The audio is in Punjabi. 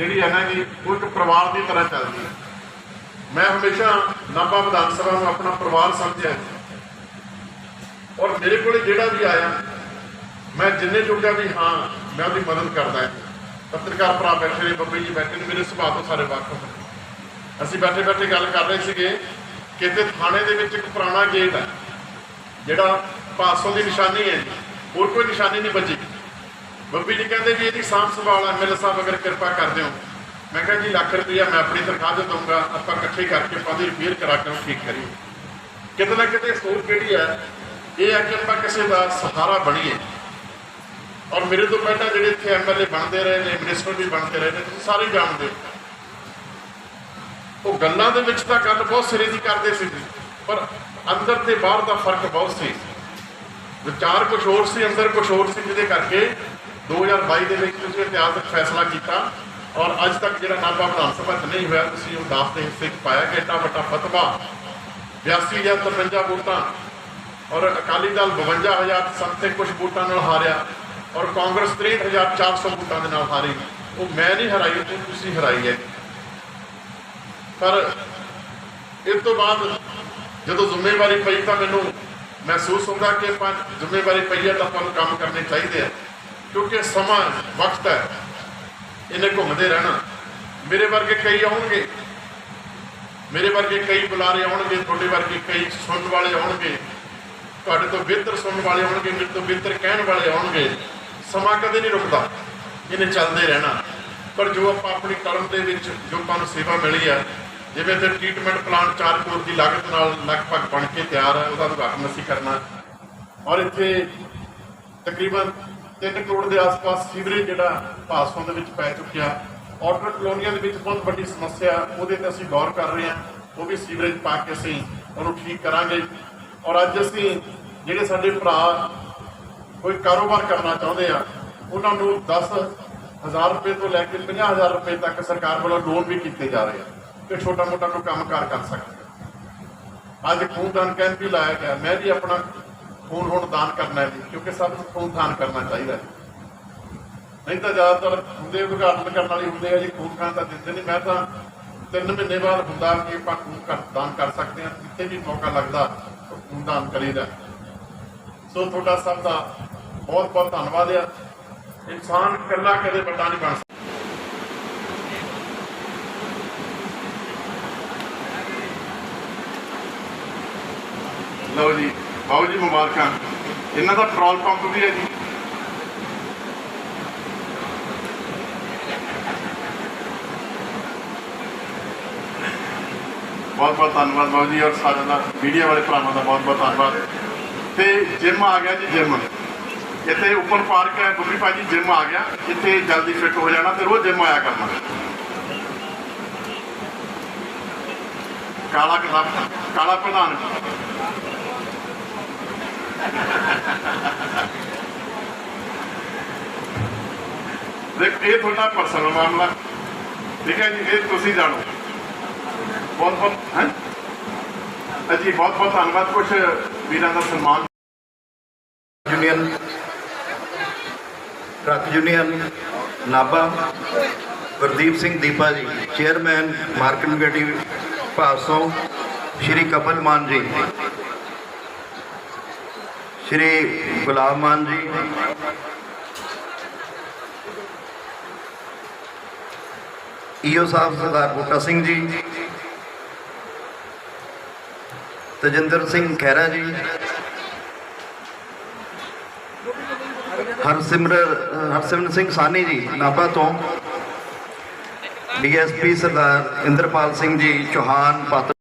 ਜਿਹੜੀ ਹੈ ਨਾ ਜੀ, ਉਹ ਇੱਕ ਪਰਿਵਾਰ ਦੀ ਤਰ੍ਹਾਂ ਚੱਲਦੀ ਹੈ। ਮੈਂ ਹਮੇਸ਼ਾ ਨਾਭਾ ਵਿਧਾਨ ਸਭਾ ਨੂੰ ਆਪਣਾ ਪਰਿਵਾਰ ਸਮਝਿਆ ਔਰ ਮੇਰੇ ਕੋਲ ਜਿਹੜਾ ਵੀ ਆਇਆ, ਮੈਂ ਜਿੰਨੇ ਜੋਗਾ ਵੀ ਹਾਂ, ਮੈਂ ਉਹਦੀ ਮਦਦ ਕਰਦਾ ਹਾਂ ਪੱਤਰਕਾਰ ਭਰਾ ਬੈਠੇ ਨੇ, ਬੱਬੀ ਜੀ ਬੈਠੇ ਨੇ, ਮੇਰੇ ਸੁਭਾਅ ਤੋਂ ਸਾਰੇ ਵਾਕਫ ਨੇ ਅਸੀਂ ਬੈਠੇ ਬੈਠੇ ਗੱਲ ਕਰ ਰਹੇ ਸੀਗੇ ਕਿ ਇੱਥੇ ਥਾਣੇ ਦੇ ਵਿੱਚ ਇੱਕ ਪੁਰਾਣਾ ਗੇਟ ਹੈ, ਜਿਹੜਾ ਪਾਸੋਂ ਦੀ ਨਿਸ਼ਾਨੀ ਹੈ ਹੋਰ ਕੋਈ ਨਿਸ਼ਾਨੀ ਨਹੀਂ ਬਚੀ। ਬੱਬੀ ਜੀ ਕਹਿੰਦੇ ਵੀ ਇਹਦੀ ਸਾਂਭ ਸੰਭਾਲ ਐਮਐਲਏ ਸਾਹਿਬ ਅਗਰ ਕਿਰਪਾ ਕਰਦੇ ਹੋ। ਮੈਂ ਕਿਹਾ ਜੀ ਲੱਖ ਰੁਪਈਆ ਮੈਂ ਆਪਣੀ ਤਨਖਾਹ ਦੇ ਦਊਂਗਾ, ਆਪਾਂ ਇਕੱਠੇ ਕਰਕੇ ਆਪਾਂ ਦੀ ਰਿਪੇਅਰ ਕਰਾ ਕੇ ਠੀਕ ਕਰੀਏ। ਕਿਤੇ ਨਾ ਕਿਤੇ ਸੋਚ ਕਿਹੜੀ ਹੈ, ਇਹ ਹੈ ਕਿ ਆਪਾਂ ਕਿਸੇ ਦਾ ਸਹਾਰਾ ਬਣੀਏ। ਔਰ ਮੇਰੇ ਤੋਂ ਪਹਿਲਾਂ ਜਿਹੜੇ ਇੱਥੇ ਐਮਐਲਏ ਬਣਦੇ ਰਹੇ ਨੇ, ਮਿਨਿਸਟਰ ਵੀ ਬਣਦੇ ਰਹੇ ਨੇ, ਤੁਸੀਂ ਸਾਰੇ ਜਾਣਦੇ ਹੋ। ਉਹ ਗੱਲਾਂ ਦੇ ਵਿੱਚ ਤਾਂ ਗੱਲ ਬਹੁਤ ਸਿਰੇ ਦੀ ਕਰਦੇ ਸੀ ਪਰ ਅੰਦਰ ਤੇ ਬਾਹਰ ਦਾ ਫ਼ਰਕ ਬਹੁਤ ਸੀ। ਵਿਚਾਰ ਕੁਝ ਹੋਰ ਸੀ, ਅੰਦਰ ਕੁਝ ਹੋਰ ਸੀ ਜਿਹਦੇ ਕਰਕੇ 2022 ਦੇ ਵਿੱਚ ਤੁਸੀਂ ਇਤਿਹਾਸਕ ਫੈਸਲਾ ਕੀਤਾ ਔਰ ਅੱਜ ਤੱਕ ਜਿਹੜਾ ਨਾਭਾ ਵਿਧਾਨ ਸਭਾ 'ਚ ਨਹੀਂ ਹੋਇਆ, ਤੁਸੀਂ ਉਹ 10 ਦੇ ਹਿੱਸੇ ਪਾਇਆ ਕਿ ਏਡਾ ਵੱਡਾ ਫਤਵਾ 82 ਜਾਂ 53 ਵੋਟਾਂ ਔਰ ਅਕਾਲੀ ਦਲ 52000 ਸਮਥਿੰਗ ਕੁਝ ਵੋਟਾਂ ਨਾਲ ਹਾਰਿਆ ਔਰ ਕਾਂਗਰਸ 63400 ਵੋਟਾਂ ਦੇ ਨਾਲ ਹਾਰੀ। ਉਹ ਮੈਂ ਨਹੀਂ ਹਰਾਈ, ਉਹ ਤੁਸੀਂ ਹਰਾਈ ਹੈ। ਪਰ ਇਸ ਤੋਂ ਬਾਅਦ ਜਦੋਂ ਜ਼ਿੰਮੇਵਾਰੀ ਪਈ ਤਾਂ ਮੈਨੂੰ ਮਹਿਸੂਸ ਹੁੰਦਾ ਕਿ ਆਪਾਂ ਜ਼ਿੰਮੇਵਾਰੀ ਪਈ ਹੈ ਤਾਂ ਆਪਾਂ ਨੂੰ ਕੰਮ ਕਰਨੇ ਚਾਹੀਦੇ ਆ। ਕਿਉਂਕਿ ਸਮਾਂ, ਵਕਤ ਹੈ। ਇਹਨੇ ਘੁੰਮਦੇ ਰਹਿਣਾ। ਮੇਰੇ ਵਰਗੇ ਕਈ ਆਉਣਗੇ। ਮੇਰੇ ਵਰਗੇ ਕਈ ਬੁਲਾਰੇ ਆਉਣਗੇ, ਤੁਹਾਡੇ ਵਰਗੇ ਕਈ ਸੁਣਨ ਵਾਲੇ ਆਉਣਗੇ। ਤੁਹਾਡੇ ਤੋਂ ਬਿਹਤਰ ਸੁਣਨ ਵਾਲੇ ਆਉਣਗੇ, ਮੇਰੇ ਤੋਂ ਬਿਹਤਰ ਕਹਿਣ ਵਾਲੇ ਆਉਣਗੇ। ਸਮਾਂ ਕਦੇ ਨਹੀਂ ਰੁਕਦਾ। ਇਹਨੇ ਚੱਲਦੇ ਰਹਿਣਾ। ਪਰ ਜੋ ਆਪਾਂ ਆਪਣੀ ਕਲਮ ਦੇ ਵਿੱਚ ਜੋ ਆਪਾਂ ਨੂੰ ਸੇਵਾ ਮਿਲੀ ਹੈ ਜਿਵੇਂ ਤੇ ਟ੍ਰੀਟਮੈਂਟ ਪਲਾਂਟ 4 ਕਰੋੜ ਦੀ ਲਾਗਤ ਨਾਲ ਲਗਭਗ ਬਣ ਕੇ ਤਿਆਰ ਹੈ ਉਹਦਾ ਉਦਘਾਟਨ ਅਸੀਂ ਕਰਨਾ। ਔਰ ਇੱਥੇ ਤਕਰੀਬਨ 3 ਕਰੋੜ ਦੇ ਆਸ-ਪਾਸ ਸੀਵਰੇਜ ਜਿਹੜਾ ਭਾਸਪਾਂ ਦੇ ਵਿੱਚ ਪੈ ਚੁੱਕਿਆ। ਆਰਡਰ ਕਲੋਨੀਆਂ ਦੇ ਵਿੱਚ ਬਹੁਤ ਵੱਡੀ ਸਮੱਸਿਆ, ਉਹਦੇ ਤੇ ਅਸੀਂ ਗੌਰ ਕਰ ਰਹੇ ਹਾਂ। ਉਹ ਵੀ ਸੀਵਰੇਜ ਪਾ ਕੇ ਅਸੀਂ ਉਹਨੂੰ ਠੀਕ ਕਰਾਂਗੇ। ਔਰ ਅੱਜ ਅਸੀਂ ਜਿਹੜੇ ਸਾਡੇ ਭਰਾ ਕੋਈ ਕਾਰੋਬਾਰ ਕਰਨਾ ਚਾਹੁੰਦੇ ਆ, ਉਹਨਾਂ ਨੂੰ 10000 ਰੁਪਏ ਤੋਂ ਲੈ ਕੇ 50000 ਰੁਪਏ ਤੱਕ ਸਰਕਾਰ ਵੱਲੋਂ ਲੋਨ ਵੀ ਕੀਤੇ ਜਾ ਰਹੇ ਆ ਕਿ ਛੋਟਾ ਮੋਟਾ ਕੋਈ ਕੰਮਕਾਰ ਕਰ ਸਕਦੇ ਅੱਜ ਖੂਨਦਾਨ ਕੈਂਪ ਵੀ ਲਾਇਆ ਗਿਆ। ਮੈਂ ਵੀ ਆਪਣਾ ਖੂਨ ਹੁਣ ਦਾਨ ਕਰਨਾ ਹੈ ਕਿਉਂਕਿ ਸਭ ਨੂੰ ਖੂਨ ਦਾਨ ਕਰਨਾ ਚਾਹੀਦਾ ਹੈ। ਨਹੀਂ ਤਾਂ ਜ਼ਿਆਦਾਤਰ ਹੁੰਦੇ ਉਦਘਾਟਨ ਕਰਨ ਵਾਲੇ ਹੁੰਦੇ ਆ ਜੀ, ਖੂਨ ਖਾਨ ਤਾਂ ਦਿੰਦੇ ਨਹੀਂ। ਮੈਂ ਤਾਂ ਤਿੰਨ ਮਹੀਨੇ ਬਾਅਦ ਹੁੰਦਾ ਕਿ ਆਪਾਂ ਖੂਨ ਦਾਨ ਕਰ ਸਕਦੇ ਹਾਂ, ਜਿੱਥੇ ਵੀ ਮੌਕਾ ਲੱਗਦਾ ਖੂਨ ਦਾਨ ਕਰੀਦਾ। ਸੋ ਤੁਹਾਡਾ ਸਭ ਦਾ ਬਹੁਤ ਬਹੁਤ ਧੰਨਵਾਦ ਆ। ਇਨਸਾਨ ਇਕੱਲਾ ਕਦੇ ਵੱਡਾ ਨਹੀਂ ਬਣ ਸਕਦਾ। ਲਓ ਜੀ। ਬਾਬੂ ਜੀ ਮੁਬਾਰਕਾਂ ਇਹਨਾਂ ਦਾ ਪੈਟਰੋਲ ਪੰਪ ਵੀ ਹੈ ਜੀ। ਬਹੁਤ ਬਹੁਤ ਧੰਨਵਾਦ ਬਾਬੂ ਜੀ ਔਰ ਸਾਰਿਆਂ ਦਾ, ਮੀਡੀਆ ਵਾਲੇ ਭਰਾਵਾਂ ਦਾ ਬਹੁਤ ਬਹੁਤ ਧੰਨਵਾਦ। ਤੇ ਜਿਮ ਆ ਗਿਆ ਜੀ ਜਿਮ ਇੱਥੇ ਉੱਪਰ ਪਾਰਕ ਹੈ ਗੁੱਬੀ ਭਾਜੀ ਜਿਮ ਆ ਗਿਆ। ਇੱਥੇ ਜਲਦੀ ਫਿੱਟ ਹੋ ਜਾਣਾ ਤੇ ਰੋਜ਼ ਜਿਮ ਆਇਆ ਕਰਨਾ। ਕਾਲਾ ਕਿਤਾਬ ਕਾਲਾ ਪ੍ਰਧਾਨ। ਦੇਖ, ਇਹ ਤੁਹਾਡਾ ਪਰਸਨਲ ਮਾਮਲਾ। ਠੀਕ ਹੈ ਜੀ, ਇਹ ਤੁਸੀਂ ਜਾਣੋ। ਬਹੁਤ ਬਹੁਤ, ਹੈ? ਅਜੀ ਬਹੁਤ ਬਹੁਤ ਧੰਨਵਾਦ। ਕੁਝ ਵੀਰਾਂ ਦਾ ਸਨਮਾਨ। Union truck union Nabha. Gurdeep Singh Deepa ji chairman market committee Bhason Shri Kapal Maan ji. Shri Gulab ਮਾਨ ਜੀ ਈਓ ਸਾਹਿਬ ਸਰਦਾਰ ਬੂਟਾ ਸਿੰਘ ਜੀ ਤਜਿੰਦਰ ਸਿੰਘ ਖਹਿਰਾ ਜੀ ਹਰਸਿਮਰ ਹਰਸਿਮਰਨ ਸਿੰਘ ਸਾਨੀ ਜੀ ਨਾਭਾ ਤੋਂ ਡੀਐਸਪੀ ਸਰਦਾਰ ਇੰਦਰਪਾਲ ਸਿੰਘ ਜੀ ਚੌਹਾਨ ਪਾਤਰ